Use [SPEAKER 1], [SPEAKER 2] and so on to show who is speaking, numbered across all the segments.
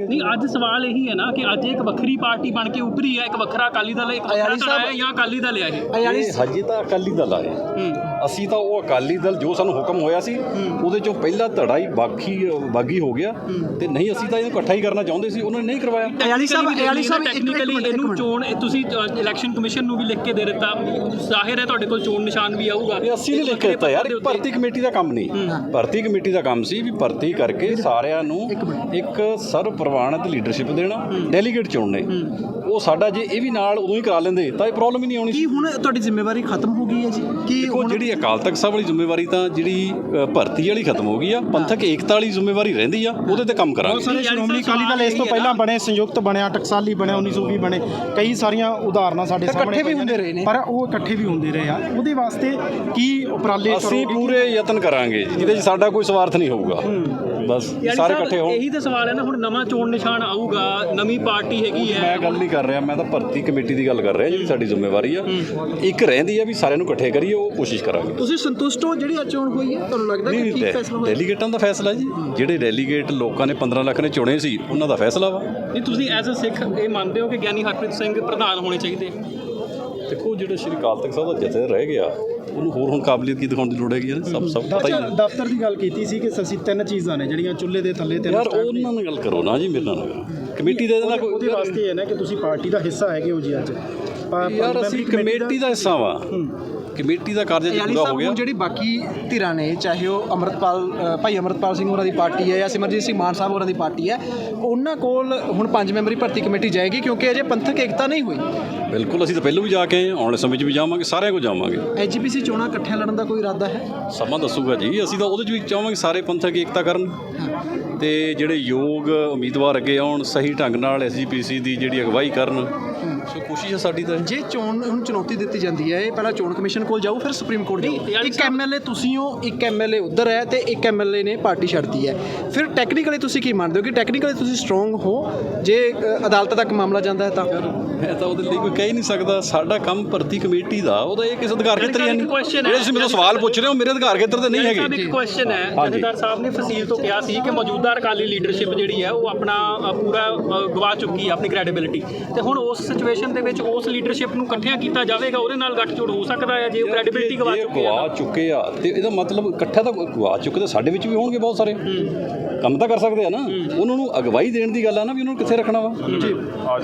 [SPEAKER 1] ਨਹੀਂ ਅੱਜ ਸਵਾਲ ਇਹੀ ਹੈ ਨਾ ਕਿ ਅੱਜ ਇੱਕ ਵੱਖਰੀ ਪਾਰਟੀ ਬਣ ਕੇ ਉੱਭਰੀ ਹੈ ਇੱਕ ਵੱਖਰਾ ਅਕਾਲੀ ਦਲ ਇੱਕ ਵੱਖਰਾ
[SPEAKER 2] ਅਯਾਲੀ
[SPEAKER 1] ਧੜਾ ਹੈ
[SPEAKER 2] ਸਾਹਿਬ-
[SPEAKER 1] ਜਾਂ ਅਕਾਲੀ ਦਲ ਹੈ ਇਹ?
[SPEAKER 3] ਹਜੇ ਤਾਂ ਅਕਾਲੀ ਦਲ ਆਏ।
[SPEAKER 1] ਹੂੰ।
[SPEAKER 3] ਅਸੀਂ ਤਾਂ ਉਹ ਅਕਾਲੀ ਦਲ ਜੋ ਸਾਨੂੰ ਹੁਕਮ ਹੋਇਆ ਸੀ ਉਹਦੇ ਚੋਂ ਪਹਿਲਾ ਧੜਾ ਹੀ ਬਾਗੀ ਬਾਗੀ ਹੋ ਗਿਆ। ਤੇ ਨਹੀਂ ਅਸੀਂ ਤਾਂ ਇਹਨੂੰ ਇਕੱਠਾ ਹੀ ਕਰਨਾ ਚਾਹੁੰਦੇ ਸੀ ਉਹਨਾਂ ਨੇ ਨਹੀਂ ਕਰਵਾਇਆ।
[SPEAKER 2] ਅਯਾਲੀ ਸਾਹਿਬ ਅਯਾਲੀ ਸਾਹਿਬ
[SPEAKER 1] ਟੈਕਨੀਕਲੀ ਇਹਨੂੰ। ਚੋਣ ਤੁਸੀਂ ਇਲੈਕਸ਼ਨ ਕਮਿਸ਼ਨ ਨੂੰ ਵੀ ਲਿਖ ਕੇ ਦੇ ਦਿੱਤਾ। ਜ਼ਾਹਿਰ ਹੈ ਤੁਹਾਡੇ ਕੋਲ ਚੋਣ ਨਿਸ਼ਾਨ ਵੀ ਆਊਗਾ।
[SPEAKER 3] ਇਹ ਅਸੀਂ ਨਹੀਂ ਲਿਖ ਕੇ ਦਿੱਤਾ ਯਾਰ ਭਰਤੀ ਕਮੇਟੀ ਦਾ ਕੰਮ ਨਹੀਂ। ਭਰਤੀ ਕਮੇਟੀ ਦਾ ਕੰਮ ਸੀ ਵੀ ਭਰਤੀ ਕਰਕੇ ਸਾਰਿਆਂ ਨੂੰ ਇੱਕ ਸਰਵ ਪ੍ਰਵਾਨਿਤ ਲੀਡਰਸ਼ਿਪ ਦੇਣਾ ਡੈਲੀਗੇਟ ਚੁਣਨੇ। ਉਹ ਸਾਡਾ ਜੇ ਇਹ ਵੀ ਨਾਲ ਉਦੋਂ ਹੀ ਕਰਾ ਲੈਂਦੇ ਤਾਂ ਇਹ ਪ੍ਰੋਬਲਮ ਹੀ ਨਹੀਂ ਆਉਣੀ।
[SPEAKER 2] ਕੀ ਹੁਣ ਤੁਹਾਡੀ ਜ਼ਿੰਮੇਵਾਰੀ ਖਤਮ ਹੋ ਗਈ ਹੈ ਜੀ? ਕੀ
[SPEAKER 3] ਦੇਖੋ ਜਿਹੜੀ ਅਕਾਲ ਤਖਤ ਸਾਹਿਬ ਵਾਲੀ ਜ਼ਿੰਮੇਵਾਰੀ ਤਾਂ ਜਿਹੜੀ ਭਰਤੀ ਵਾਲੀ ਖਤਮ ਹੋ ਗਈ ਆ। ਪੰਥਕ ਏਕਤਾ ਵਾਲੀ ਜ਼ਿੰਮੇਵਾਰੀ ਰਹਿੰਦੀ ਆ ਉਹਦੇ ਤੇ ਕੰਮ ਕਰਾਂਗੇ।
[SPEAKER 4] ਸਾਰੇ ਸ਼੍ਰੋਮਣੀ ਅਕਾਲੀ ਦਲ ਇਸ ਤੋਂ ਪਹਿਲਾਂ ਬਣੇ ਸੰਯੁਕਤ ਬਣਿਆ ਟਕਸਾਲੀ ਬਣਿਆ 1920 ਬਣੇ। ਕਈ ਸਾਰੀਆਂ ਉਦਾਹਰਨਾਂ ਸਾਡੇ
[SPEAKER 2] ਤਾਂ
[SPEAKER 4] ਸਾਹਮਣੇ
[SPEAKER 2] ਇਕੱਠੇ ਵੀ ਹੁੰਦੇ ਰਹੇ ਨੇ।
[SPEAKER 4] ਪਰ ਉਹ ਇਕੱਠੇ ਵੀ ਹੁੰਦੇ ਰਹੇ ਆ। ਉਹਦੇ ਵਾਸਤੇ ਕੀ ਉਪਰਾਲੇ
[SPEAKER 3] ਅਸੀਂ? ਪੂਰੇ ਯਤਨ ਕਰਾਂਗੇ ਜਿਹਦੇ 'ਚ ਸਾਡਾ ਕੋਈ ਸਵਾਰਥ ਨਹੀਂ ਹੋਊਗਾ। ਬਸ
[SPEAKER 1] ਯਾਨੀ
[SPEAKER 3] ਸਾਰੇ
[SPEAKER 1] ਸਾਹਿਬ,
[SPEAKER 3] ਇਕੱਠੇ ਹੋਣ।
[SPEAKER 1] ਇਹੀ ਤਾਂ ਸਵਾਲ ਹੈ ਨਾ ਹੁਣ ਨਵਾਂ ਚੋਣ ਨਿਸ਼ਾਨ ਆਊਗਾ ਨਵੀਂ ਪਾਰਟੀ ਹੈਗੀ ਹੈ।
[SPEAKER 3] ਮੈਂ ਗੱਲ ਨਹੀਂ ਕਰ ਰਿਹਾ ਮੈਂ ਤਾਂ ਭਰਤੀ ਕਮੇਟੀ ਦੀ ਗੱਲ ਕਰ ਰਿਹਾ ਜਿਹੜੀ ਸਾਡੀ ਜ਼ਿੰਮੇਵਾਰੀ ਆ। ਇੱਕ ਰਹਿੰਦੀ ਆ ਵੀ ਸਾਰਿਆਂ ਨੂੰ ਇਕੱਠੇ ਕਰੀਏ ਉਹ ਕੋਸ਼ਿਸ਼ ਕਰਾਂਗੇ।
[SPEAKER 2] ਤੁਸੀਂ ਸੰਤੁਸ਼ਟ ਹੋ ਜਿਹੜੀ ਅੱਜ ਚੋਣ ਹੋਈ ਹੈ? ਤੁਹਾਨੂੰ ਲੱਗਦਾ ਕਿ ਠੀਕ ਫੈਸਲਾ ਹੋਇਆ?
[SPEAKER 3] ਡੈਲੀਗੇਟਾਂ ਦਾ ਫੈਸਲਾ ਜੀ। ਜਿਹੜੇ ਡੈਲੀਗੇਟ ਲੋਕਾਂ ਨੇ 15 ਲੱਖ ਨੇ ਚੁਣੇ ਸੀ ਉਹਨਾਂ ਦਾ ਫੈਸਲਾ ਵਾ।
[SPEAKER 1] ਨਹੀਂ ਤੁਸੀਂ ਐਜ਼ ਅ ਸਿੱਖ ਇਹ ਮੰਨਦੇ ਹੋ ਕਿ ਗਿਆਨੀ ਹਰਪ੍ਰੀਤ ਸਿੰਘ ਪ੍ਰਧਾਨ ਹੋਣੇ ਚਾਹੀਦੇ?
[SPEAKER 3] ਦੇਖੋ ਜਿਹੜੇ ਸ਼੍ਰੀ ਅਕਾਲ ਤਖਤ ਸਾਹਿਬ ਦਾ ਜਥੇ ਰਹਿ ਗਿਆ ਉਹਨੂੰ ਹੋਰ ਹੁਣ ਕਾਬਲੀਅਤ ਕੀ ਦਿਖਾਉਣ ਦੀ ਲੋੜ ਹੈਗੀ ਸਭ ਸਭ ਪਤਾ ਹੀ
[SPEAKER 4] ਦਫ਼ਤਰ
[SPEAKER 3] ਹੈ
[SPEAKER 4] ਦਫ਼ਤਰ ਦੀ ਗੱਲ ਕੀਤੀ ਸੀ ਕਿ ਅਸੀਂ ਤਿੰਨ ਚੀਜ਼ਾਂ ਨੇ ਜਿਹੜੀਆਂ ਚੁੱਲ੍ਹੇ ਦੇ ਥੱਲੇ ਤਿੰਨ
[SPEAKER 3] ਯਾਰ। ਉਹਨਾਂ ਨਾਲ ਗੱਲ ਕਰੋ ਨਾ ਜੀ ਮੇਰੇ ਨਾਲ। ਕਮੇਟੀ ਦੇ
[SPEAKER 4] ਉਹਦੇ
[SPEAKER 3] ਕੋਈ
[SPEAKER 4] ਵਾਸਤੇ ਇਹ ਨਾ ਕਿ ਤੁਸੀਂ ਪਾਰਟੀ ਦਾ ਹਿੱਸਾ ਹੈਗੇ ਹੋ ਜੀ ਅੱਜ ਪਾ-
[SPEAKER 3] ਯਾਰ ਅਸੀਂ ਕਮੇਟੀ ਦਾ ਹਿੱਸਾ ਵਾ। ਕਮੇਟੀ ਦਾ ਕਾਰਜ ਜੇ ਪੂਰਾ ਹੋ ਗਿਆ।
[SPEAKER 2] ਜਿਹੜੀ ਬਾਕੀ ਧਿਰਾਂ ਨੇ ਚਾਹੇ ਉਹ ਅਮਰਤਪਾਲ ਭਾਈ ਅਮਰਤਪਾਲ ਸਿੰਘ ਹੋਰਾਂ ਦੀ ਪਾਰਟੀ ਹੈ ਜਾਂ ਸਿਮਰਜੀਤ ਸਿੰਘ ਮਾਨ ਸਾਹਿਬ ਹੋਰਾਂ ਦੀ ਪਾਰਟੀ ਹੈ ਉਹਨਾਂ ਕੋਲ ਹੁਣ ਪੰਜ ਮੈਂਬਰੀ ਭਰਤੀ ਕਮੇਟੀ ਜਾਏਗੀ ਕਿਉਂਕਿ ਅਜੇ ਪੰਥਕ ਏਕਤਾ ਨਹੀਂ ਹੋਈ।
[SPEAKER 3] ਬਿਲਕੁਲ ਅਸੀਂ ਤਾਂ ਪਹਿਲਾਂ ਵੀ ਜਾ ਕੇ ਆਏ ਹਾਂ, ਆਉਣ ਵਾਲੇ ਸਮੇਂ 'ਚ ਵੀ ਜਾਵਾਂਗੇ ਸਾਰਿਆਂ ਕੋਲ ਜਾਵਾਂਗੇ।
[SPEAKER 2] ਐਜੀਪੀਸੀ ਚੋਣਾਂ ਇਕੱਠਿਆਂ ਲੜਨ ਦਾ ਕੋਈ ਇਰਾਦਾ ਹੈ?
[SPEAKER 3] ਸਮਾਂ ਦੱਸੂਗਾ ਜੀ ਅਸੀਂ ਤਾਂ ਉਹਦੇ 'ਚ ਵੀ ਚਾਹਾਂਗੇ ਸਾਰੇ ਪੰਥਕ ਏਕਤਾ ਕਰਨ। ਤੇ ਜਿਹੜੇ ਯੋਗ ਉਮੀਦਵਾਰ ਅੱਗੇ ਆਉਣ ਸਹੀ ਢੰਗ ਨਾਲ ਐਸਜੀਪੀਸੀ ਦੀ ਜਿਹੜੀ ਅਗਵਾਈ ਕਰਨ ਸੋ ਕੋਸ਼ਿਸ਼ ਹੈ ਸਾਡੀ ਤਾਂ।
[SPEAKER 2] ਜੇ ਚੋਣ ਹੁਣ ਚੁਣੌਤੀ ਦਿੱਤੀ ਜਾਂਦੀ ਹੈ ਇਹ ਪਹਿਲਾਂ ਚੋਣ ਕਮਿਸ਼ਨ ਕੋਲ ਜਾਊ ਫਿਰ ਸੁਪਰੀਮ ਕੋਰਟ ਜਾਊ
[SPEAKER 1] ਯਾਨੀ
[SPEAKER 2] ਇੱਕ ਐਮਐਲਏ ਤੁਸੀਂ ਹੋ ਇੱਕ ਐਮਐਲਏ ਉੱਧਰ ਹੈ ਤੇ ਇੱਕ ਐਮਐਲਏ ਨੇ ਪਾਰਟੀ ਛੱਡਤੀ ਹੈ। ਫਿਰ ਟੈਕਨੀਕਲੀ ਤੁਸੀਂ ਕੀ ਮੰਨਦੇ ਹੋ ਕਿ ਟੈਕਨੀਕਲੀ ਤੁਸੀਂ ਸਟਰੋਂਗ ਹੋ? ਜੇ ਅ, ਅਦਾਲਤ ਤੱਕ ਮਾਮਲਾ ਜਾਂਦਾ ਹੈ ਤਾਂ।
[SPEAKER 3] ਮੈਂ ਤਾਂ ਉਹਦੇ ਲਈ ਕੋਈ ਕਹਿ ਹੀ ਨਹੀਂ ਸਕਦਾ। ਸਾਡਾ ਕੰਮ ਭਰਤੀ ਕਮੇਟੀ ਦਾ ਉਹਦਾ ਇਹ ਕਿਸ ਅਧਿਕਾਰ ਖੇਤਰ ਹੀ ਹੈ ਨਹੀਂ।
[SPEAKER 1] question ਹੈ।
[SPEAKER 3] ਜਿਹੜੇ ਤੁਸੀਂ ਮੈਨੂੰ ਸਵਾਲ ਪੁੱਛ ਰਹੇ ਹੋ ਮੇਰੇ ਅਧਿਕਾਰ ਖੇਤਰ ਤੇ ਨਹੀਂ
[SPEAKER 1] ਸਾਹਿਬ
[SPEAKER 3] ਹੈਗੇ।
[SPEAKER 1] ਇੱਕ ਕੁਐਸਚਨ ਹੈ।
[SPEAKER 3] ਹਾਂਜੀ।
[SPEAKER 1] ਜਥੇਦਾਰ ਸਾਹਿਬ ਨੇ ਫਸੀਲ ਤੋਂ ਕਿਹਾ ਸੀ ਕਿ ਮੌਜੂਦਾ ਅਕਾਲੀ ਲੀਡਰਸ਼ਿਪ ਜਿਹੜੀ ਹੈ ਉਹ ਆਪਣਾ ਅ, ਪੂਰਾ ਅ, ਗਵਾ ਚੁੱਕੀ ਹੈ ਆਪਣੀ ਕ੍ਰੈਡੀਬਿਲਿਟੀ ਤੇ ਹੁਣ ਉਸ ਸਿਚੁਏਸ਼ਨ ਦੇ ਵਿੱਚ ਉਸ ਲੀਡਰਸ਼ਿਪ ਨੂੰ ਇਕੱਠਿਆਂ ਕੀਤਾ ਜਾਵੇਗਾ ਉਹਦੇ ਨਾਲ ਗੱਠਜੋੜ ਹੋ ਸਕਦਾ ਹੈ ਜੇ ਉਹ ਕ੍ਰੈਡੀਬਿਲਿਟੀ ਗਵਾ ਚੁੱਕੀ ਹੈ
[SPEAKER 3] ਗਵਾ ਚੁੱਕੇ ਆ ਤੇ ਇਹਦਾ ਮਤਲਬ ਇਕੱਠਾ ਤਾਂ ਗਵਾ ਚੁੱਕੇ ਤਾਂ ਸਾਡੇ ਵਿੱਚ ਵੀ ਹੋਣਗੇ ਬਹੁਤ ਸਾਰੇ। ਕੰਮ ਤਾਂ ਕਰ ਸਕਦੇ ਆ ਨਾ। ਉਹਨਾਂ ਨੂੰ ਅਗਵਾਈ ਦੇਣ ਦੀ ਗੱਲ ਆ ਨਾ ਵੀ ਉਹਨਾਂ ਨੂੰ ਕਿੱਥੇ ਰੱਖਣਾ ਵਾ। ਜੀ।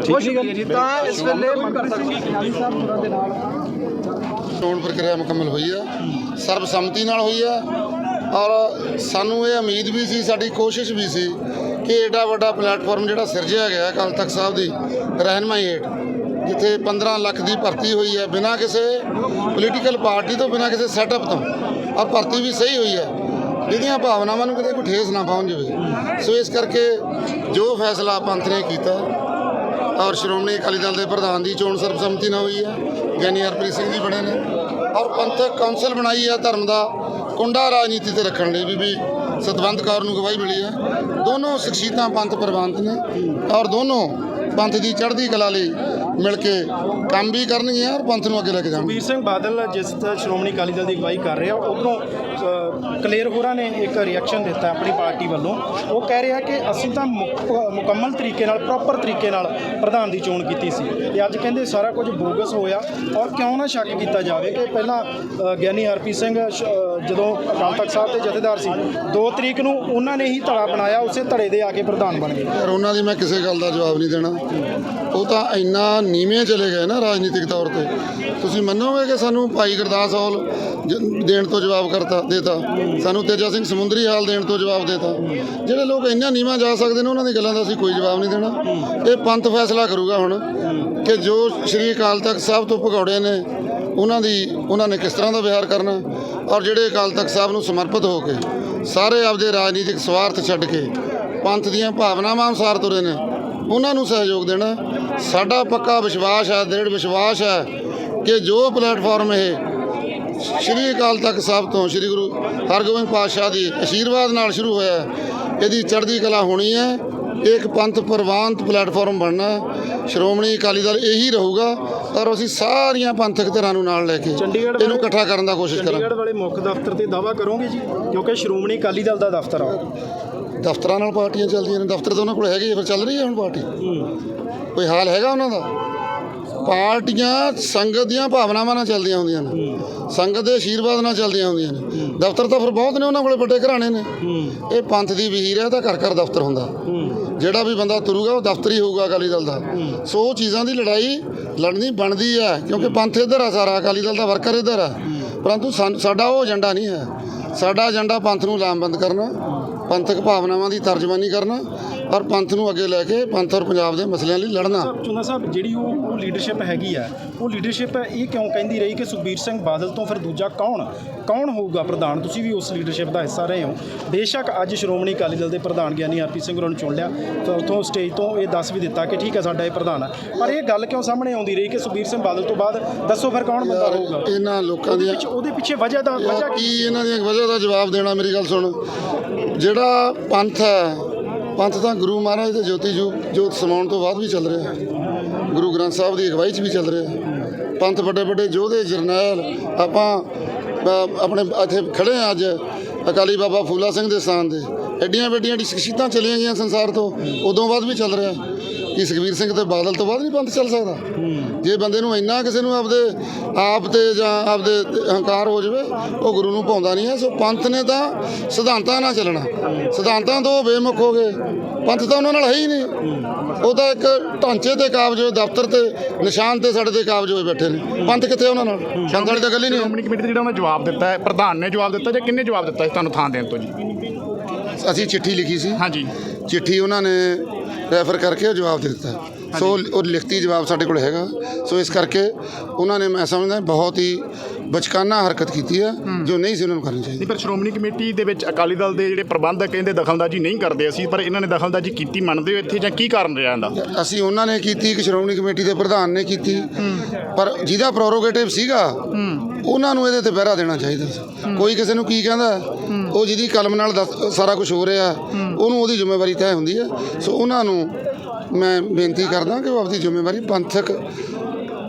[SPEAKER 3] ਠੀਕ ਗੱਲ?
[SPEAKER 2] ਤਾਂ ਇਸ ਵੇਲੇ ਮੰਤਰੀ ਸਾਹਿਬ ਹੋਰਾਂ ਦੇ ਨਾਲ।
[SPEAKER 5] ਚੋਣ ਪ੍ਰਕਿਰਿਆ ਮੁਕੰਮਲ ਹੋਈ ਆ। ਸਰਬਸੰਮਤੀ ਨਾਲ ਹੋਈ ਆ। ਔਰ ਸਾਨੂੰ ਇਹ ਉਮੀਦ ਵੀ ਸੀ ਸਾਡੀ ਕੋਸ਼ਿਸ਼ ਵੀ ਸੀ ਕਿ ਏਡਾ ਵੱਡਾ ਪਲੇਟਫਾਰਮ ਜਿਹੜਾ ਸਿਰਜਿਆ ਗਿਆ ਅਕਾਲ ਤਖਤ ਸਾਹਿਬ ਦੀ ਰਹਿਨਮਾਈ ਹੇਠ ਜਿੱਥੇ 15 ਲੱਖ ਦੀ ਭਰਤੀ ਹੋਈ ਹੈ, ਬਿਨਾਂ ਕਿਸੇ ਪੋਲੀਟੀਕਲ ਪਾਰਟੀ ਤੋਂ, ਬਿਨਾਂ ਕਿਸੇ ਸੈਟਅਪ ਤੋਂ ਔਰ ਭਰਤੀ ਵੀ ਸਹੀ ਹੋਈ ਹੈ। ਇਹਦੀਆਂ ਭਾਵਨਾਵਾਂ ਨੂੰ ਕਿਤੇ ਕੋਈ ਠੇਸ ਨਾ ਪਹੁੰਚ ਜਾਵੇ ਸੋ ਇਸ ਕਰਕੇ ਜੋ ਫੈਸਲਾ ਪੰਥ ਨੇ ਕੀਤਾ, ਔਰ ਸ਼੍ਰੋਮਣੀ ਅਕਾਲੀ ਦਲ ਦੇ ਪ੍ਰਧਾਨ ਦੀ ਚੋਣ ਸਰਬਸੰਮਤੀ ਨਾਲ ਹੋਈ ਹੈ, ਗਿਆਨੀ ਹਰਪ੍ਰੀਤ ਸਿੰਘ ਜੀ ਬਣੇ ਨੇ, ਔਰ ਪੰਥਕ ਕੌਂਸਲ ਬਣਾਈ ਹੈ ਧਰਮ ਦਾ, ਕੁੰਡਾ ਰਾਜਨੀਤੀ ਤੇ ਰੱਖਣ ਲਈ ਬੀਬੀ ਸਤਵੰਤ ਕੌਰ ਨੂੰ ਗਵਾਹੀ ਮਿਲੀ ਹੈ। ਦੋਨੋਂ ਸ਼ਖਸੀਅਤਾਂ ਪੰਥ ਪ੍ਰਵਾਨਤ ਨੇ ਔਰ ਦੋਨੋਂ ਪੰਥ ਦੀ ਚੜ੍ਹਦੀ ਕਲਾ ਲਈ ਮਿਲ ਕੇ ਕੰਮ ਵੀ ਕਰਨਗੀਆਂ ਔਰ ਪੰਥ ਨੂੰ ਅੱਗੇ ਲੈ ਕੇ ਜਾਣਗੀਆਂ।
[SPEAKER 4] ਵੀਰ ਸਿੰਘ ਬਾਦਲ ਜਿਸ ਸ਼੍ਰੋਮਣੀ ਅਕਾਲੀ ਦਲ ਦੀ ਅਗਵਾਈ ਕਰ ਰਿਹਾ ਉਧਰੋਂ ਕਲੇਰ ਹੋਰਾਂ ਨੇ ਇੱਕ ਰਿਐਕਸ਼ਨ ਦਿੱਤਾ ਆਪਣੀ ਪਾਰਟੀ ਵੱਲੋਂ। ਉਹ ਕਹਿ ਰਿਹਾ ਕਿ ਅਸੀਂ ਤਾਂ ਮੁਕੰਮਲ ਤਰੀਕੇ ਨਾਲ ਪ੍ਰੋਪਰ ਤਰੀਕੇ ਨਾਲ ਪ੍ਰਧਾਨ ਦੀ ਚੋਣ ਕੀਤੀ ਸੀ। ਤੇ ਅੱਜ ਕਹਿੰਦੇ ਸਾਰਾ ਕੁਝ ਬੋਗਸ ਹੋਇਆ ਔਰ ਕਿਉਂ ਨਾ ਸ਼ੱਕ ਕੀਤਾ ਜਾਵੇ ਕਿ ਪਹਿਲਾਂ ਗਿਆਨੀ ਹਰਪ੍ਰੀਤ ਸਿੰਘ, ਸ਼- ਜਦੋਂ ਅਕਾਲ ਤਖਤ ਸਾਹਿਬ ਦੇ ਜਥੇਦਾਰ ਸੀ 2 ਤਰੀਕ ਨੂੰ ਉਹਨਾਂ ਨੇ ਹੀ ਧੜਾ ਬਣਾਇਆ ਉਸੇ ਧੜੇ ਦੇ ਆ ਕੇ ਪ੍ਰਧਾਨ ਬਣ ਗਏ।
[SPEAKER 5] ਪਰ ਉਹਨਾਂ ਦੀ ਮੈਂ ਕਿਸੇ ਗੱਲ ਦਾ ਜਵਾਬ ਨਹੀਂ ਦੇਣਾ। ਉਹ ਤਾਂ ਇੰਨਾ ਨੀਵੇਂ ਚਲੇ ਗਏ ਨਾ ਰਾਜਨੀਤਿਕ ਤੌਰ ਤੇ। ਤੁਸੀਂ ਮੰਨੋਗੇ ਕਿ ਸਾਨੂੰ ਭਾਈ ਗੁਰਦਾਸ ਹਾਲ ਦੇਣ ਤੋਂ ਜਵਾਬ ਕਰਤਾ, ਦੇਤਾ? ਸਾਨੂੰ ਤੇਜਾ ਸਿੰਘ ਸਮੁੰਦਰੀ ਹਾਲ ਦੇਣ ਤੋਂ ਜਵਾਬ ਦੇਤਾ। ਜਿਹੜੇ ਲੋਕ ਇੰਨਾ ਨੀਵਾਂ ਜਾ ਸਕਦੇ ਨੇ, ਉਹਨਾਂ ਦੀ ਗੱਲਾਂ ਦਾ ਅਸੀਂ ਕੋਈ ਜਵਾਬ ਨਹੀਂ ਦੇਣਾ। ਇਹ ਪੰਥ ਫੈਸਲਾ ਕਰੂਗਾ ਹੁਣ ਕਿ ਜੋ ਸ਼੍ਰੀ ਅਕਾਲ ਤਖਤ ਸਾਹਿਬ ਤੋਂ ਭਗੌੜੇ ਨੇ, ਉਹਨਾਂ ਦੀ, ਉਹਨਾਂ ਨੇ ਕਿਸ ਤਰ੍ਹਾਂ ਦਾ ਵਿਹਾਰ ਕਰਨਾ ਔਰ ਜਿਹੜੇ ਅਕਾਲ ਤਖਤ ਸਾਹਿਬ ਨੂੰ ਸਮਰਪਿਤ ਹੋ ਕੇ ਸਾਰੇ ਆਪਦੇ ਰਾਜਨੀਤਿਕ ਸਵਾਰਥ ਛੱਡ ਕੇ ਪੰਥ ਦੀਆਂ ਭਾਵਨਾਵਾਂ ਅਨੁਸਾਰ ਤੁਰੇ ਨੇ। ਉਹਨਾਂ ਨੂੰ ਸਹਿਯੋਗ ਦੇਣਾ। ਸਾਡਾ ਪੱਕਾ ਵਿਸ਼ਵਾਸ ਹੈ, ਦ੍ਰਿੜ ਵਿਸ਼ਵਾਸ ਹੈ ਕਿ ਜੋ ਪਲੇਟਫਾਰਮ ਇਹ ਸ਼੍ਰੀ ਅਕਾਲ ਤਖਤ ਸਾਹਿਬ ਤੋਂ ਸ਼੍ਰੀ ਗੁਰੂ ਹਰਗੋਬਿੰਦ ਪਾਤਸ਼ਾਹ ਦੀ ਆਸ਼ੀਰਵਾਦ ਨਾਲ ਸ਼ੁਰੂ ਹੋਇਆ ਇਹਦੀ ਚੜ੍ਹਦੀ ਕਲਾ ਹੋਣੀ ਹੈ। ਇੱਕ ਪੰਥ ਪ੍ਰਵਾਨਤ ਪਲੇਟਫਾਰਮ ਬਣਨਾ। ਸ਼੍ਰੋਮਣੀ ਅਕਾਲੀ ਦਲ ਇਹੀ ਰਹੂਗਾ ਔਰ ਅਸੀਂ ਸਾਰੀਆਂ ਪੰਥਕ ਧਿਰਾਂ ਨੂੰ ਨਾਲ ਲੈ ਕੇ ਇਹਨੂੰ ਇਕੱਠਾ ਕਰਨ ਦਾ ਕੋਸ਼ਿਸ਼ ਕਰਾਂਗੇ।
[SPEAKER 4] ਚੰਡੀਗੜ੍ਹ ਵਾਲੇ ਮੁੱਖ ਦਫ਼ਤਰ ਤੇ ਦਾਵਾ ਕਰੋਗੇ ਜੀ? ਕਿਉਂਕਿ ਸ਼੍ਰੋਮਣੀ ਅਕਾਲੀ ਦਲ ਦਾ ਦਫ਼ਤਰ ਆ।
[SPEAKER 5] ਦਫ਼ਤਰਾਂ ਨਾਲ ਪਾਰਟੀਆਂ ਚੱਲਦੀਆਂ ਨੇ ਦਫ਼ਤਰ ਤਾਂ ਉਹਨਾਂ ਕੋਲ ਹੈਗੇ ਫਿਰ ਚੱਲ ਰਹੀ ਹੈ ਹੁਣ ਪਾਰਟੀ? ਕੋਈ ਹਾਲ ਹੈਗਾ ਉਹਨਾਂ ਦਾ? ਪਾਰਟੀਆਂ ਸੰਗਤ ਦੀਆਂ ਭਾਵਨਾਵਾਂ ਨਾਲ ਚੱਲਦੀਆਂ ਹੁੰਦੀਆਂ ਨੇ। ਸੰਗਤ ਦੇ ਆਸ਼ੀਰਵਾਦ ਨਾਲ ਚੱਲਦੀਆਂ ਹੁੰਦੀਆਂ ਨੇ। ਦਫ਼ਤਰ ਤਾਂ ਫਿਰ ਬਹੁਤ ਨੇ ਉਹਨਾਂ ਕੋਲੇ ਵੱਡੇ ਘਰਾਣੇ ਨੇ। ਇਹ ਪੰਥ ਦੀ ਵਹੀਰ ਹੈ ਤਾਂ ਘਰ ਘਰ ਦਫ਼ਤਰ ਹੁੰਦਾ। ਜਿਹੜਾ ਵੀ ਬੰਦਾ ਤੁਰੂਗਾ ਉਹ ਦਫ਼ਤਰ ਹੀ ਹੋਊਗਾ ਅਕਾਲੀ ਦਲ ਦਾ। ਸੋ ਉਹ ਚੀਜ਼ਾਂ ਦੀ ਲੜਾਈ ਲੜਨੀ ਬਣਦੀ ਹੈ ਕਿਉਂਕਿ ਪੰਥ ਇੱਧਰ ਆ ਸਾਰਾ ਅਕਾਲੀ ਦਲ ਦਾ ਵਰਕਰ ਇੱਧਰ ਆ। ਪਰੰਤੂ ਸਾਡਾ ਉਹ ਏਜੰਡਾ ਨਹੀਂ ਹੈ। ਸਾਡਾ ਏਜੰਡਾ ਪੰਥ ਨੂੰ ਲਾਮਬੰਦ ਕਰਨਾ। ਪੰਥਕ ਭਾਵਨਾਵਾਂ ਦੀ ਤਰਜਮਾਨੀ ਕਰਨਾ ਔਰ ਪੰਥ ਨੂੰ ਅੱਗੇ ਲੈ ਕੇ ਪੰਥ ਔਰ ਪੰਜਾਬ ਦੇ ਮਸਲਿਆਂ ਲਈ ਲੜਨਾ।
[SPEAKER 4] ਚੁੰਦਾ ਸਾਹਿਬ ਜਿਹੜੀ ਉਹ ਲੀਡਰਸ਼ਿਪ ਹੈਗੀ ਆ ਉਹ ਲੀਡਰਸ਼ਿਪ ਇਹ ਕਿਉਂ ਕਹਿੰਦੀ ਰਹੀ ਕਿ ਸੁਖਬੀਰ ਸਿੰਘ ਬਾਦਲ ਤੋਂ ਫਿਰ ਦੂਜਾ ਕੌਣ? ਕੌਣ ਹੋਊਗਾ ਪ੍ਰਧਾਨ? ਤੁਸੀਂ ਵੀ ਉਸ ਲੀਡਰਸ਼ਿਪ ਦਾ ਹਿੱਸਾ ਰਹੇ ਹੋ। ਬੇਸ਼ੱਕ ਅੱਜ ਸ਼੍ਰੋਮਣੀ ਅਕਾਲੀ ਦਲ ਦੇ ਪ੍ਰਧਾਨ ਗਿਆਨੀ ਹਰਪ੍ਰੀਤ ਸਿੰਘ ਹੋਰਾਂ ਨੂੰ ਚੁਣ ਲਿਆ। ਤਾਂ ਉੱਥੋਂ ਸਟੇਜ ਤੋਂ ਇਹ ਦੱਸ ਵੀ ਦਿੱਤਾ ਕਿ ਠੀਕ ਹੈ ਸਾਡਾ ਇਹ ਪ੍ਰਧਾਨ ਹੈ ਪਰ ਇਹ ਗੱਲ ਕਿਉਂ ਸਾਹਮਣੇ ਆਉਂਦੀ ਰਹੀ ਕਿ ਸੁਖਬੀਰ ਸਿੰਘ ਬਾਦਲ ਤੋਂ ਬਾਅਦ ਦੱਸੋ ਫਿਰ ਕੌਣ ਬੰਦਾ ਹੋਊਗਾ?
[SPEAKER 5] ਇਹਨਾਂ ਲੋਕਾਂ
[SPEAKER 4] ਪਿੱਛੇ- ਉਹਦੇ ਪਿੱਛੇ ਵਜ੍ਹਾ ਦਾ ਵਜ੍ਹਾ ਕੀ
[SPEAKER 5] ਕੀ ਇਹਨਾਂ ਦੀਆਂ ਵਜ੍ਹਾ ਦਾ ਜਵਾਬ ਦੇਣਾ ਮੇਰੀ ਗੱਲ ਸੁਣ। ਜਿਹੜਾ ਪੰਥ ਹੈ, ਪੰਥ ਤਾਂ ਗੁਰੂ ਮਹਾਰਾਜ ਦੇ ਜੋਤੀ ਜੋਤ ਜੋਤ ਸਮਾਉਣ ਤੋਂ ਬਾਅਦ ਵੀ ਚੱਲ ਰਿਹਾ ਗੁਰੂ ਗ੍ਰੰਥ ਸਾਹਿਬ ਦੀ ਅਗਵਾਈ 'ਚ ਵੀ ਚੱਲ ਰਿਹਾ ਪੰਥ ਵੱਡੇ ਵੱਡੇ ਯੋਧੇ, ਜਰਨੈਲ, ਆਪਾਂ ਆਪਣੇ ਇੱਥੇ ਖੜੇ ਹਾਂ ਅੱਜ, ਅਕਾਲੀ ਬਾਬਾ ਫੂਲਾ ਸਿੰਘ ਦੇ ਸਥਾਨ ਦੇ ਐਡੀਆਂ ਵੱਡੀਆਂ ਸ਼ਖਸੀਅਤਾਂ ਚਲੀਆਂ ਗਈਆਂ ਸੰਸਾਰ ਤੋਂ, ਉਦੋਂ ਬਾਅਦ ਵੀ ਚੱਲ ਰਿਹਾ ਕਿ ਸੁਖਬੀਰ ਸਿੰਘ ਤੇ ਬਾਦਲ ਤੋਂ ਬਾਅਦ ਨਹੀਂ ਪੰਥ ਚੱਲ ਸਕਦਾ। ਜੇ ਬੰਦੇ ਨੂੰ ਇੰਨਾ ਕਿਸੇ ਨੂੰ ਆਪਦੇ ਆਪ ਤੇ ਜਾਂ ਆਪਦੇ ਹੰਕਾਰ ਹੋ ਜਾਵੇ ਉਹ ਗੁਰੂ ਨੂੰ ਪਾਉਂਦਾ ਨਹੀਂ ਹੈ। ਸੋ ਪੰਥ ਨੇ ਤਾਂ ਸਿਧਾਂਤਾਂ ਨਾਲ ਚੱਲਣਾ। ਸਿਧਾਂਤਾਂ ਤੋਂ ਬੇਮੁਖ ਹੋ ਗਏ। ਪੰਥ ਤਾਂ ਉਹਨਾਂ ਨਾਲ ਹੈ ਹੀ ਨਹੀਂ। ਉਹ ਤਾਂ ਇੱਕ ਢਾਂਚੇ ਤੇ ਕਾਬਜ ਹੋਏ ਦਫ਼ਤਰ ਤੇ ਨਿਸ਼ਾਨ ਤੇ ਸਾਡੇ ਤੇ ਕਾਬਜ ਹੋਏ ਬੈਠੇ ਨੇ। ਪੰਥ ਕਿੱਥੇ ਉਹਨਾਂ ਨਾਲ? ਪੰਥ ਵਾਲੀ ਤਾਂ ਗੱਲ ਹੀ ਨਹੀਂ ਹੈ।
[SPEAKER 6] ਸ਼੍ਰੋਮਣੀ ਕਮੇਟੀ ਜਿਹੜਾ ਉਹਨਾਂ ਜਵਾਬ ਦਿੱਤਾ ਹੈ ਪ੍ਰਧਾਨ ਨੇ ਜਵਾਬ ਦਿੱਤਾ ਜਾਂ ਕਿੰਨੇ ਜਵਾਬ ਦਿੱਤਾ ਸੀ ਤੁਹਾਨੂੰ ਥਾਂ ਦੇਣ ਤੋਂ ਜੀ?
[SPEAKER 5] ਅਸੀਂ ਚਿੱਠੀ ਲਿਖੀ ਸੀ।
[SPEAKER 6] ਹਾਂਜੀ।
[SPEAKER 5] ਚਿੱਠੀ ਉਹਨਾਂ ਨੇ ਰੈਫਰ ਕਰਕੇ ਉਹ ਜਵਾਬ ਦੇ ਦਿੱਤਾ। ਸੋ ਉਹ ਲਿਖਤੀ ਜਵਾਬ ਸਾਡੇ ਕੋਲ ਹੈਗਾ। ਸੋ ਇਸ ਕਰਕੇ ਉਹਨਾਂ ਨੇ, ਮੈਂ ਸਮਝਦਾ, ਬਹੁਤ ਹੀ ਬਚਕਾਨਾ ਹਰਕਤ ਕੀਤੀ ਹੈ ਜੋ ਨਹੀਂ ਸੀ ਉਹਨਾਂ ਨੂੰ ਕਰਨੀ ਚਾਹੀਦੀ।
[SPEAKER 6] ਨਹੀਂ ਪਰ ਸ਼੍ਰੋਮਣੀ ਕਮੇਟੀ ਦੇ ਵਿੱਚ ਅਕਾਲੀ ਦਲ ਦੇ ਜਿਹੜੇ ਪ੍ਰਬੰਧਕ ਕਹਿੰਦੇ ਦਖਲਅੰਦਾਜ਼ੀ ਨਹੀਂ ਕਰਦੇ ਅਸੀਂ ਪਰ ਇਹਨਾਂ ਨੇ ਦਖਲਅੰਦਾਜ਼ੀ ਕੀਤੀ ਮੰਨਦੇ ਹੋ ਇੱਥੇ ਜਾਂ ਕੀ ਕਾਰਨ ਰਿਹਾ ਇਹਦਾ?
[SPEAKER 5] ਅਸੀਂ ਉਹਨਾਂ ਨੇ ਕੀਤੀ ਕਿ ਸ਼੍ਰੋਮਣੀ ਕਮੇਟੀ ਦੇ ਪ੍ਰਧਾਨ ਨੇ ਕੀਤੀ। ਪਰ ਜਿਹਦਾ ਪ੍ਰੋਰੋਗੇਟਿਵ ਸੀਗਾ ਉਹਨਾਂ ਨੂੰ ਇਹਦੇ ਤੇ ਪਹਿਰਾ ਦੇਣਾ ਚਾਹੀਦਾ ਸੀ। ਕੋਈ ਕਿਸੇ ਨੂੰ ਕੀ ਕਹਿੰਦਾ? ਉਹ ਜਿਹਦੀ ਕਲਮ ਨਾਲ ਸਾਰਾ ਕੁਝ ਹੋ ਰਿਹਾ ਉਹਨੂੰ ਉਹਦੀ ਜ਼ਿੰਮੇਵਾਰੀ ਤੈਅ ਹੁੰਦੀ ਹੈ। ਸੋ ਉਹਨਾਂ ਨੂੰ ਮੈਂ ਬੇਨਤੀ ਕਰਦਾ ਕਿ ਉਹ ਆਪਦੀ ਜ਼ਿੰਮੇਵਾਰੀ ਪੰਥਕ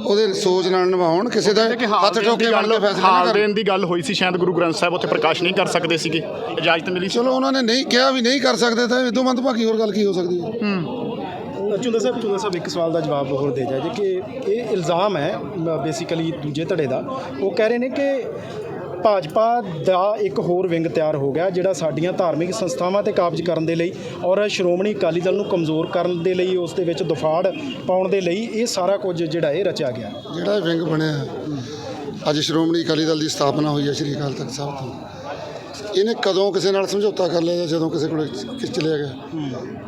[SPEAKER 5] ਉਹਦੇ ਸੋਚ ਨਾਲ ਨਿਭਾਉਣ ਕਿਸੇ ਦਾ ਹੱਥ ਠੋਕੇ ਕੇ
[SPEAKER 6] ਗੱਲ
[SPEAKER 5] ਫੈਸਲਾ ਨਾ
[SPEAKER 6] ਹਾਲ
[SPEAKER 5] ਕਰਨ
[SPEAKER 6] ਦੇਣ ਦੀ ਗੱਲ ਹੋਈ ਸੀ ਸ਼ਾਇਦ ਗੁਰੂ ਗ੍ਰੰਥ ਸਾਹਿਬ ਉੱਥੇ ਪ੍ਰਕਾਸ਼ ਨਹੀਂ ਕਰ ਸਕਦੇ ਸੀਗੇ ਇਜਾਜ਼ਤ ਮਿਲੀ
[SPEAKER 5] ਚਲੋ ਉਹਨਾਂ ਨੇ ਨਹੀਂ ਕਿਹਾ ਵੀ ਨਹੀਂ ਕਰ ਸਕਦੇ ਤਾਂ ਇਹ ਤੋਂ ਮੰਦਭਾਗੀ ਹੋਰ ਗੱਲ ਕੀ ਹੋ ਸਕਦੀ ਹੈ?
[SPEAKER 4] ਚੁੰਦਾ ਸਾਹਿਬ ਚੁੰਦਾ ਸਾਹਿਬ ਇੱਕ ਸਵਾਲ ਦਾ ਜਵਾਬ ਹੋਰ ਦੇ ਜਾ ਜੇ ਕਿ ਇਹ ਇਲਜ਼ਾਮ ਹੈ ਬੇਸਿਕਲੀ ਦੂਜੇ ਧੜੇ ਦਾ। ਉਹ ਕਹਿ ਰਹੇ ਨੇ ਕਿ ਭਾਜਪਾ ਦਾ ਇੱਕ ਹੋਰ ਵਿੰਗ ਤਿਆਰ ਹੋ ਗਿਆ, ਜਿਹੜਾ ਸਾਡੀਆਂ ਧਾਰਮਿਕ ਸੰਸਥਾਵਾਂ ਤੇ ਕਾਬਜ਼ ਕਰਨ ਦੇ ਲਈ ਔਰ ਸ਼੍ਰੋਮਣੀ ਅਕਾਲੀ ਦਲ ਨੂੰ ਕਮਜ਼ੋਰ ਕਰਨ ਦੇ ਲਈ, ਉਸ ਦੇ ਵਿੱਚ ਦੁਫਾੜ ਪਾਉਣ ਦੇ ਲਈ ਇਹ ਸਾਰਾ ਕੁਝ ਜਿਹੜਾ ਇਹ ਰਚਿਆ ਗਿਆ।
[SPEAKER 5] ਜਿਹੜਾ ਇਹ ਵਿੰਗ ਬਣਿਆ, ਅੱਜ ਸ਼੍ਰੋਮਣੀ ਅਕਾਲੀ ਦਲ ਦੀ ਸਥਾਪਨਾ ਹੋਈ ਹੈ ਸ਼੍ਰੀ ਅਕਾਲ ਤਖਤ ਸਾਹਿਬ ਤੋਂ। ਇਹਨੇ ਕਦੋਂ ਕਿਸੇ ਨਾਲ ਸਮਝੌਤਾ ਕਰ ਲਿਆ ਜਾਂ ਜਦੋਂ ਕਿਸੇ ਕੋਲ ਕਿ ਚਲਿਆ ਗਿਆ?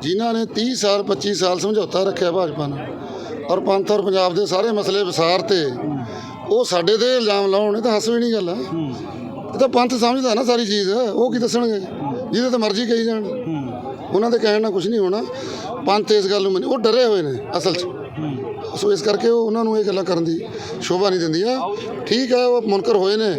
[SPEAKER 5] ਜਿਨ੍ਹਾਂ ਨੇ 30 ਸਾਲ 25 ਸਾਲ ਸਮਝੌਤਾ ਰੱਖਿਆ ਭਾਜਪਾ ਨਾਲ ਔਰ ਪੰਥ ਔਰ ਪੰਜਾਬ ਦੇ ਸਾਰੇ ਮਸਲੇ ਵਿਸਾਰ ਤੇ ਉਹ ਸਾਡੇ ਤੇ ਇਲਜ਼ਾਮ ਲਾਉਣ ਇਹ ਤਾਂ ਹੱਸਵੀਂ ਨਹੀਂ ਗੱਲ ਆ। ਇਹ ਤਾਂ ਪੰਥ ਸਮਝਦਾ ਨਾ ਸਾਰੀ ਚੀਜ਼ ਉਹ ਕੀ ਦੱਸਣਗੇ? ਜਿਹਦੇ ਤੇ ਮਰਜ਼ੀ ਕਹੀ ਜਾਣ। ਉਹਨਾਂ ਦੇ ਕਹਿਣ ਨਾਲ ਕੁਝ ਨਹੀਂ ਹੋਣਾ। ਪੰਥ ਇਸ ਗੱਲ ਨੂੰ ਮੰਨ ਉਹ ਡਰੇ ਹੋਏ ਨੇ ਅਸਲ 'ਚ। ਸੋ ਇਸ ਕਰਕੇ ਉਹ ਉਹਨਾਂ ਨੂੰ ਇਹ ਗੱਲਾਂ ਕਰਨ ਦੀ ਸ਼ੋਭਾ ਨਹੀਂ ਦਿੰਦੀ ਆ ਠੀਕ ਹੈ ਉਹ ਮੁਨਕਰ ਹੋਏ ਨੇ।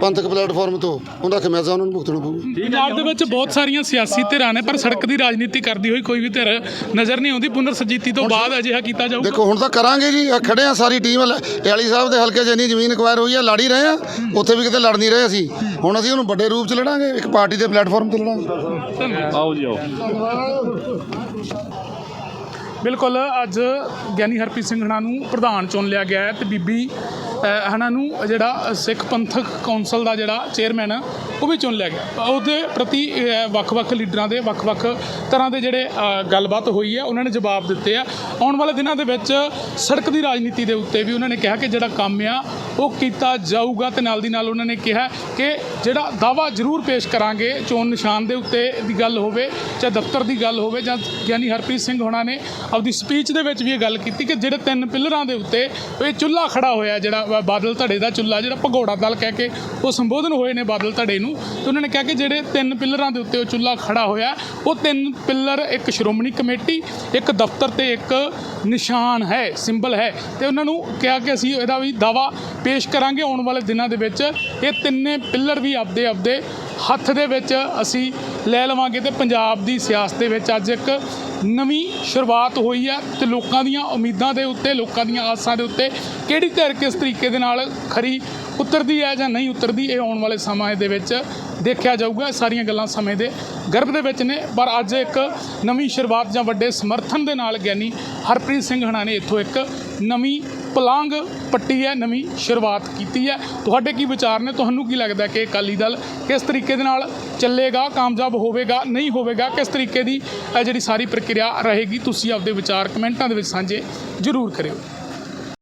[SPEAKER 5] ਪੰਥਕ ਪਲੇਟਫਾਰਮ ਤੋਂ। ਉਹਦਾ ਖਮਿਆਜ਼ਾ ਉਹਨਾਂ ਨੂੰ ਭੁਗਤਣਾ ਪਊਗਾ।
[SPEAKER 7] ਪੰਜਾਬ ਦੇ ਵਿੱਚ ਬਹੁਤ ਸਾਰੀਆਂ ਸਿਆਸੀ ਧਿਰਾਂ ਨੇ ਪਰ ਸੜਕ ਦੀ ਰਾਜਨੀਤੀ ਕਰਦੀ ਹੋਈ ਕੋਈ ਵੀ ਧਿਰ ਨਜ਼ਰ ਨਹੀਂ ਆਉਂਦੀ। ਪੁਨਰ ਸਰਜੀਤੀ ਤੋਂ ਬਾਅਦ ਅਜਿਹਾ ਕੀਤਾ ਜਾਊਗਾ।
[SPEAKER 5] ਦੇਖੋ ਹੁਣ ਤਾਂ ਕਰਾਂਗੇ ਜੀ। ਆ ਖੜੇ ਆ ਸਾਰੀ ਟੀਮ। ਟਿਆਲੀ ਸਾਹਿਬ ਦੇ ਹਲਕੇ 'ਚ ਇੰਨੀ ਜ਼ਮੀਨ ਅਕਵਾਇਰ ਹੋਈ ਆ ਲੜ ਹੀ ਰਹੇ ਆ। ਉੱਥੇ ਵੀ ਕਿਤੇ ਲੜ ਨਹੀਂ ਰਹੇ ਅਸੀਂ। ਹੁਣ ਅਸੀਂ ਉਹਨੂੰ ਵੱਡੇ ਰੂਪ 'ਚ ਲੜਾਂਗੇ। ਇੱਕ ਪਾਰਟੀ ਦੇ ਪਲੇਟਫਾਰਮ ਤੇ ਲੜਾਂਗੇ।
[SPEAKER 3] ਆਓ ਜੀ ਆਓ।
[SPEAKER 7] ਬਿਲਕੁਲ ਅੱਜ ਗਿਆਨੀ ਹਰਪ੍ਰੀਤ ਸਿੰਘ ਹਣਾ ਨੂੰ ਪ੍ਰਧਾਨ ਚੁਣ ਲਿਆ ਗਿਆ ਹੈ ਤੇ ਬੀਬੀ ਅ, ਨੂੰ ਜਿਹੜਾ ਸਿੱਖ ਪੰਥਕ ਕੌਂਸਲ ਦਾ ਜਿਹੜਾ ਚੇਅਰਮੈਨ ਆ, ਉਹ ਵੀ ਚੁਣ ਲਿਆ ਗਿਆ। ਉਹਦੇ ਪ੍ਰਤੀ ਵੱਖ-ਵੱਖ ਲੀਡਰਾਂ ਦੇ ਵੱਖ-ਵੱਖ ਤਰ੍ਹਾਂ ਦੇ ਜਿਹੜੇ ਗੱਲਬਾਤ ਹੋਈ ਹੈ ਉਹਨਾਂ ਨੇ ਜਵਾਬ ਦਿੱਤੇ ਆ। ਆਉਣ ਵਾਲੇ ਦਿਨਾਂ ਦੇ ਵਿੱਚ ਸੜਕ ਦੀ ਰਾਜਨੀਤੀ ਦੇ ਉੱਤੇ ਵੀ ਉਹਨਾਂ ਨੇ ਕਿਹਾ ਕਿ ਜਿਹੜਾ ਕੰਮ ਆ ਉਹ ਕੀਤਾ ਜਾਊਗਾ ਤੇ ਨਾਲ ਦੀ ਨਾਲ ਉਹਨਾਂ ਨੇ ਕਿਹਾ ਕਿ ਜਿਹੜਾ ਦਾਵਾ ਜ਼ਰੂਰ ਪੇਸ਼ ਕਰਾਂਗੇ ਚੋਣ ਨਿਸ਼ਾਨ ਦੇ ਉੱਤੇ ਦੀ ਗੱਲ ਹੋਵੇ ਚਾਹੇ ਦਫ਼ਤਰ ਦੀ ਗੱਲ ਹੋਵੇ ਜਾਂ ਗਿਆਨੀ ਹਰਪ੍ਰੀਤ ਸਿੰਘ ਹੋਣਾ ਨੇ ਆਪਦੀ ਸਪੀਚ ਦੇ ਵਿੱਚ ਵੀ ਇਹ ਗੱਲ ਕੀਤੀ ਕਿ ਜਿਹੜੇ ਤਿੰਨ ਪਿੱਲਰਾਂ ਦੇ ਉੱਤੇ ਇਹ ਚੁੱਲ੍ਹਾ ਖੜਾ ਹੋਇਆ ਜਿਹੜਾ ਵਾ- ਬਾਦਲ ਧੜੇ ਦਾ ਚੁੱਲ੍ਹਾ ਜਿਹੜਾ ਭਗੌੜਾ ਦਲ ਕਹਿ ਕੇ ਉਹ ਸੰਬੋਧਨ ਹੋਏ ਨੇ ਬਾਦਲ ਧੜੇ ਨੂੰ ਤੇ ਉਹਨਾਂ ਨੇ ਕਿਹਾ ਕਿ ਜਿਹੜੇ ਤਿੰਨ ਪਿੱਲਰਾਂ ਦੇ ਉੱਤੇ ਉਹ ਚੁੱਲ੍ਹਾ ਖੜਾ ਹੋਇਆ, ਉਹ ਤਿੰਨ ਪਿੱਲਰ, ਇੱਕ ਸ਼੍ਰੋਮਣੀ ਕਮੇਟੀ, ਇੱਕ ਦਫ਼ਤਰ ਤੇ ਇੱਕ ਨਿਸ਼ਾਨ ਹੈ, ਸਿੰਬਲ ਹੈ ਤੇ ਉਹਨਾਂ ਨੂੰ ਕਿਹਾ ਕਿ ਅਸੀਂ ਇਹਦਾ ਵੀ ਦਾਵਾ ਪੇਸ਼ ਕਰਾਂਗੇ ਆਉਣ ਵਾਲੇ ਦਿਨਾਂ ਦੇ ਵਿੱਚ। ਇਹ ਤਿੰਨੇ ਪਿੱਲਰ ਵੀ ਆਪਦੇ ਆਪਦੇ ਹੱਥ ਦੇ ਵਿੱਚ ਅਸੀਂ ਲੈ ਲਵਾਂਗੇ ਤੇ ਪੰਜਾਬ ਦੀ ਸਿਆਸਤ ਦੇ ਵਿੱਚ ਅੱਜ ਇੱਕ ਨਵੀਂ ਸ਼ੁਰੂਆਤ ਹੋਈ ਹੈ ਤੇ ਲੋਕਾਂ ਦੀਆਂ ਉਮੀਦਾਂ ਦੇ ਉੱਤੇ, ਲੋਕਾਂ ਦੀਆਂ ਆਸਾਂ ਦੇ ਉੱਤੇ ਕਿਹੜੀ ਧਿਰ ਕਿਸ ਤਰੀਕੇ ਦੇ ਨਾਲ ਖਰੀ ਉਤਰਦੀ ਹੈ ਜਾਂ ਨਹੀਂ ਉਤਰਦੀ, ਇਹ ਆਉਣ ਵਾਲੇ ਸਮੇਂ ਦੇ ਵਿੱਚ ਦੇਖਿਆ ਜਾਊਗਾ। ਸਾਰੀਆਂ ਗੱਲਾਂ ਸਮੇਂ ਦੇ ਗਰਭ ਦੇ ਵਿੱਚ ਨੇ, ਪਰ ਅੱਜ ਇੱਕ ਨਵੀਂ ਸ਼ੁਰੂਆਤ ਜਾਂ ਵੱਡੇ ਸਮਰਥਨ ਦੇ ਨਾਲ ਗਿਆਨੀ ਹਰਪ੍ਰੀਤ ਸਿੰਘ ਹਣਾ ਨੇ ਇੱਥੋਂ ਇੱਕ ਨਵੀਂ ਪਲਾਂਗ ਪੱਟੀ ਹੈ, ਨਵੀਂ ਸ਼ੁਰੂਆਤ ਕੀਤੀ ਹੈ। ਤੁਹਾਡੇ ਕੀ ਵਿਚਾਰ ਨੇ? ਤੁਹਾਨੂੰ ਕੀ ਲੱਗਦਾ ਕਿ ਅਕਾਲੀ ਦਲ ਕਿਸ ਤਰੀਕੇ ਦੇ ਨਾਲ ਚੱਲੇਗਾ, ਕਾਮਯਾਬ ਹੋਵੇਗਾ, ਨਹੀਂ ਹੋਵੇਗਾ? ਕਿਸ ਤਰੀਕੇ ਦੀ ਜਿਹੜੀ ਸਾਰੀ ਪ੍ਰਕਿਰਿਆ ਰਹੇਗੀ? ਤੁਸੀਂ ਆਪਦੇ ਵਿਚਾਰ ਕਮੈਂਟਾਂ ਦੇ ਵਿੱਚ ਸਾਂਝੇ ਜ਼ਰੂਰ ਕਰਿਓ।